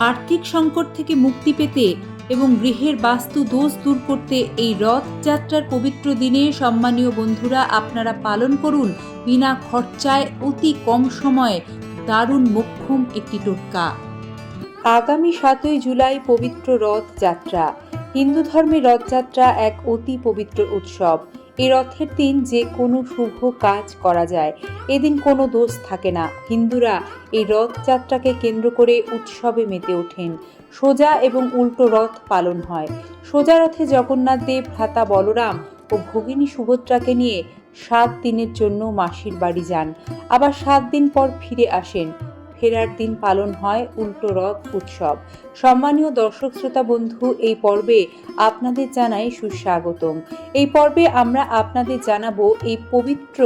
আর্থিক সংকট থেকে মুক্তি পেতে এবং গৃহের বাস্তু দোষ দূর করতে এই রথযাত্রার পবিত্র দিনে সম্মানীয় বন্ধুরা, আপনারা পালন করুন বিনা খরচায় অতি কম সময়ে দারুণ মোক্ষম একটি টোটকা। আগামী সাতই জুলাই পবিত্র রথযাত্রা। হিন্দু ধর্মে রথযাত্রা এক অতি পবিত্র উৎসব। এই রথের দিন যে কোনো শুভ কাজ করা যায়। এদিন কোনো দোষ থাকে না। হিন্দুরা এই রথযাত্রাকে কেন্দ্র করে উৎসবে মেতে ওঠেন। সোজা এবং উল্টো রথ পালন হয়। সোজা রথে জগন্নাথ দেব, ভ্রাতা বলরাম ও ভগিনী সুভদ্রাকে নিয়ে সাত দিনের জন্য মাসির বাড়ি যান। আবার সাত দিন পর ফিরে আসেন। ফেরার দিন পালন হয় উল্টো রথ উৎসব। সম্মানীয় দর্শক, শ্রোতা, বন্ধু, এই পর্বে আপনাদের জানাই সুস্বাগতম। এই পর্বে আমরা আপনাদের জানাব এই পবিত্র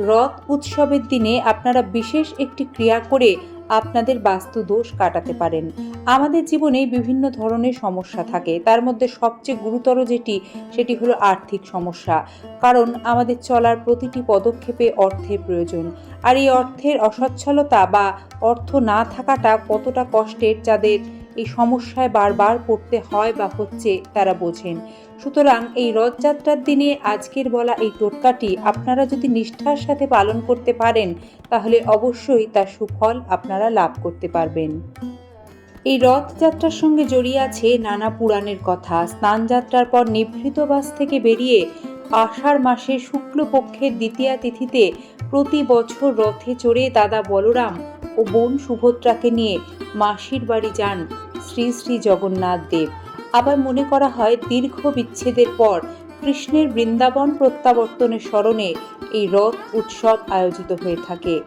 রথ উৎসবের দিনে আপনারা বিশেষ একটি ক্রিয়া করে আপনাদের বাস্তু দোষ কাটাতে পারেন। আমাদের জীবনে বিভিন্ন ধরনের সমস্যা থাকে। তার মধ্যে সবচেয়ে গুরুতর যেটি, সেটি হলো আর্থিক সমস্যা। কারণ আমাদের চলার প্রতিটি পদক্ষেপে অর্থের প্রয়োজন। আর এই অর্থের অসচ্ছলতা বা অর্থ না থাকাটা কতটা কষ্টের, যাদের এই সমস্যায় বারবার পড়তে হয় বা হচ্ছে তারা বোঝেন। সুতরাং এই রথযাত্রার দিনে আজকের বলা এই টোটকাটি আপনারা যদি নিষ্ঠার সাথে পালন করতে পারেন, তাহলে অবশ্যই তার সুফল আপনারা লাভ করতে পারবেন। এই রথযাত্রার সঙ্গে জড়িয়ে আছে নানা পুরাণের কথা। স্নানযাত্রার পর নিভৃতবাস থেকে বেরিয়ে আষাঢ় মাসে শুক্লপক্ষের দ্বিতীয়া তিথিতে প্রতি বছর রথে চড়ে দাদা বলরাম বোন সুভদ্রাকে নিয়ে মাসির বাড়ি যান শ্রী শ্রী জগন্নাথ দেব। আবার মনে করা হয় দীর্ঘ বিচ্ছেদের পর কৃষ্ণের বৃন্দাবন প্রত্যাবর্তনের স্মরণে এই রথ উৎসব আয়োজিত হয়ে থাকে।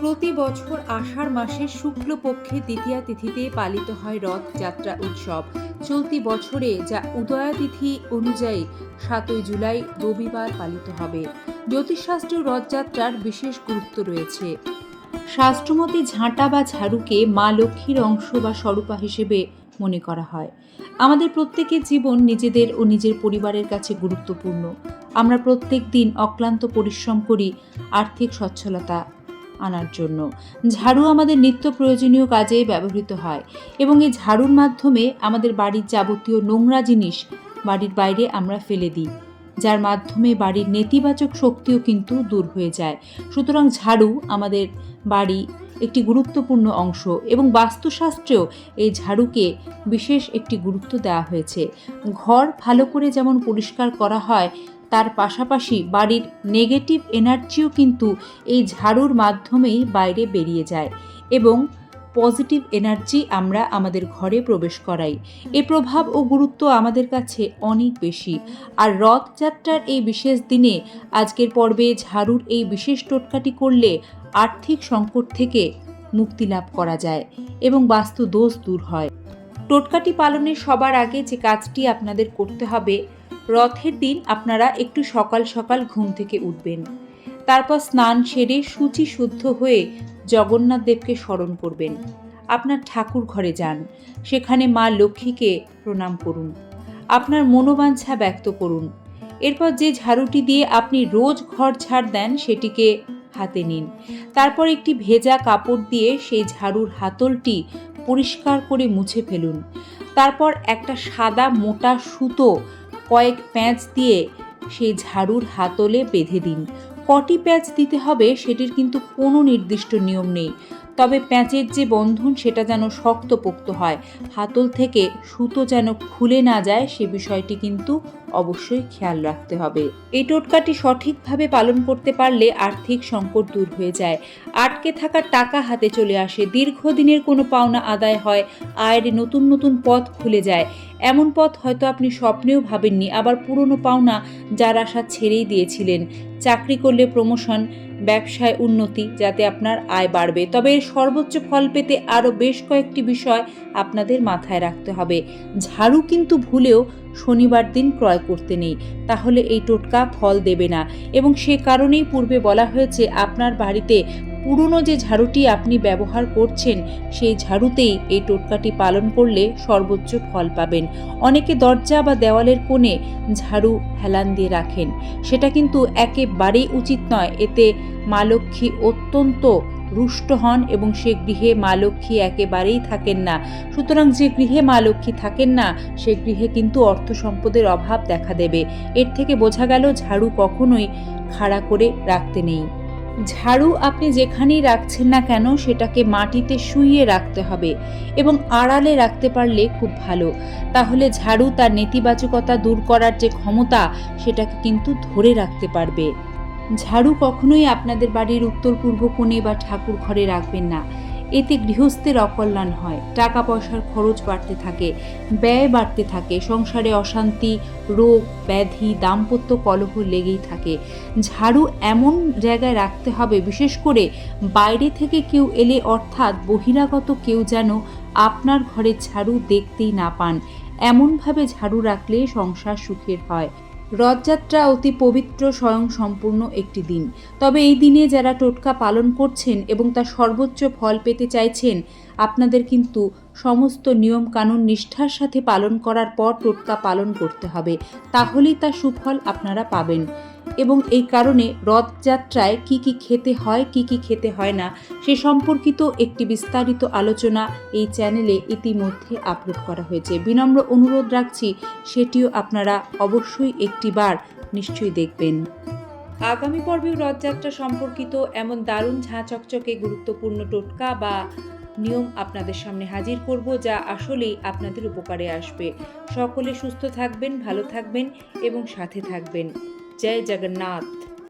প্রতি বছর আষাঢ় মাসের শুক্লপক্ষে দ্বিতীয়া তিথিতে পালিত হয় রথযাত্রা উৎসব। চলতি বছরে যা উদয়া তিথি অনুযায়ী সাতই জুলাই রবিবার পালিত হবে। জ্যোতিষশাস্ত্র রথযাত্রার বিশেষ গুরুত্ব রয়েছে। শাস্ত্রমতে ঝাঁটা বা ঝাড়ুকে মা লক্ষ্মীর অংশ বা স্বরূপা হিসেবে মনে করা হয়। আমাদের প্রত্যেকের জীবন নিজেদের ও নিজের পরিবারের কাছে গুরুত্বপূর্ণ। আমরা প্রত্যেক দিন অক্লান্ত পরিশ্রম করি আর্থিক সচ্ছলতা আনার জন্য। ঝাড়ু আমাদের নিত্য প্রয়োজনীয় কাজে ব্যবহৃত হয় এবং এই ঝাড়ুর মাধ্যমে আমাদের বাড়ির যাবতীয় নোংরা জিনিস বাড়ির বাইরে আমরা ফেলে দিই। যার মাধ্যমে বাড়ির নেতিবাচক শক্তিও কিন্তু দূর হয়ে যায়। সুতরাং ঝাড়ু আমাদের বাড়ি একটি গুরুত্বপূর্ণ অংশ এবং বাস্তুশাস্ত্রেও এই ঝাড়ুকে বিশেষ একটি গুরুত্ব দেওয়া হয়েছে। ঘর ভালো করে যেমন পরিষ্কার করা হয়, তার পাশাপাশি বাড়ির নেগেটিভ এনার্জিও কিন্তু এই ঝাড়ুর মাধ্যমেই বাইরে বেরিয়ে যায় এবং পজিটিভ এনার্জি আমরা আমাদের ঘরে প্রবেশ করাই। এর প্রভাব ও গুরুত্ব আমাদের কাছে অনেক বেশি। আর রথযাত্রার এই বিশেষ দিনে আজকের পর্বে ঝাড়ুর এই বিশেষ টোটকাটি করলে আর্থিক সংকট থেকে মুক্তি লাভ করা যায় এবং বাস্তু দোষ দূর হয়। টোটকাটি পালনের সবার আগে যে কাজটি আপনাদের করতে হবে, রথের দিন আপনারা একটু সকাল সকাল ঘুম থেকে উঠবেন। তারপর স্নান সেরে সূচি শুদ্ধ হয়ে জগন্নাথ দেবকে স্মরণ করবেন। আপনার ঠাকুর ঘরে যান। সেখানে মা লক্ষ্মীকে প্রণাম করুন। আপনার মনোবাঞ্ছা ব্যক্ত করুন। এরপর যে ঝাড়ুটি দিয়ে আপনি রোজ ঘর ঝাড় দেন, সেটিকে হাতে নিন। তারপর একটি ভেজা কাপড় দিয়ে সেই ঝাড়ুর হাতলটি পরিষ্কার করে মুছে ফেলুন। তারপর একটা সাদা মোটা সুতো কয়েক প্যাঁচ দিয়ে সেই ঝাড়ুর হাতলে বেঁধে দিন। কটি প্যাঁচ দিতে হবে সেটির কিন্তু কোনো নির্দিষ্ট নিয়ম নেই। তবে প্যাঁচের যে বন্ধন সেটা যেন শক্তপোক্ত হয়। হাতল থেকে সুতো যেন খুলে না যায় সে বিষয়টি কিন্তু অবশ্যই খেয়াল রাখতে হবে। এই টোটকাটি সঠিকভাবে পালন করতে পারলে আর্থিক সংকট দূর হয়ে যায়। আটকে থাকা টাকা হাতে চলে আসে। দীর্ঘদিনের কোনো পাওনা আদায় হয়, আয়ের নতুন নতুন পথ খুলে যায়। এমন পথ হয়তো আপনি স্বপ্নেও ভাবেননি, আবার পুরনো পাওনা যার আশা ছেড়েই দিয়েছিলেন। চাকরি করলে প্রমোশন ব্যবসায় উন্নতি যাতে আপনার আয় বাড়বে। তবে এর সর্বোচ্চ ফল পেতে আরও বেশ কয়েকটি বিষয় আপনাদের মাথায় রাখতে হবে। ঝাড়ু কিন্তু ভুলেও শনিবার দিন ক্রয় করতে নেই, তাহলে এই টোটকা ফল দেবে না। এবং সে কারণেই পূর্বে বলা হয়েছে, আপনার বাড়িতে পুরনো যে ঝাড়ুটি আপনি ব্যবহার করছেন, সেই ঝাড়ুতেই এই টোটকাটি পালন করলে সর্বোচ্চ ফল পাবেন। অনেকে দরজা বা দেওয়ালের কোণে ঝাড়ু হেলান দিয়ে রাখেন। সেটা কিন্তু একেবারেই উচিত নয়। এতে মা লক্ষ্মী অত্যন্ত রুষ্ট হন এবং সে গৃহে মা লক্ষ্মী একেবারেই থাকেন না। সুতরাং যে গৃহে মা লক্ষ্মী থাকেন না, সে গৃহে কিন্তু অর্থ সম্পদের অভাব দেখা দেবে। এর থেকে বোঝা গেল ঝাড়ু কখনোই খাড়া করে রাখতে নেই। ঝাড়ু আপনি যেখানেই রাখছেন না কেন, সেটাকে মাটিতে শুইয়ে রাখতে হবে এবং আড়ালে রাখতে পারলে খুব ভালো। তাহলে ঝাড়ু তার নেতিবাচকতা দূর করার যে ক্ষমতা, সেটাকে কিন্তু ধরে রাখতে পারবে। ঝাড়ু কখনোই আপনাদের বাড়ির উত্তর পূর্ব কোণে বা ঠাকুর ঘরে রাখবেন না। এতে গৃহস্থের অকল্যাণ হয়। টাকা পয়সার খরচ বাড়তে থাকে, ব্যয় বাড়তে থাকে, সংসারে অশান্তি, রোগ, ব্যাধি, দাম্পত্য কলহ লেগেই থাকে। ঝাড়ু এমন জায়গায় রাখতে হবে, বিশেষ করে বাইরে থেকে কেউ এলে অর্থাৎ বহিরাগত কেউ যেন আপনার ঘরের ঝাড়ু দেখতেই না পান। এমনভাবে ঝাড়ু রাখলে সংসার সুখের হয়। রথযাত্রা অতি পবিত্র, স্বয়ং সম্পূর্ণ একটি দিন। তবে এই দিনে যারা টোটকা পালন করছেন এবং তার সর্বোচ্চ ফল পেতে চাইছেন, আপনাদের কিন্তু সমস্ত নিয়ম কানুন নিষ্ঠার সাথে পালন করার পর টোটকা পালন করতে হবে। তাহলেই তার সুফল আপনারা পাবেন। এবং এই কারণে রথযাত্রায় কি কি খেতে হয়, কি কি খেতে হয় না, সে সম্পর্কিত একটি বিস্তারিত আলোচনা এই চ্যানেলে ইতিমধ্যে আপলোড করা হয়েছে। বিনম্র অনুরোধ রাখছি, সেটিও আপনারা অবশ্যই একটিবার নিশ্চয়ই দেখবেন। আগামী পর্বেও রথযাত্রা সম্পর্কিত এমন দারুণ ঝাঁ চকচকে গুরুত্বপূর্ণ টোটকা বা নিয়ম আপনাদের সামনে হাজির করব যা আসলেই আপনাদের উপকারে আসবে। সকলে সুস্থ থাকবেন, ভালো থাকবেন এবং সাথে থাকবেন। জয় জগন্নাথ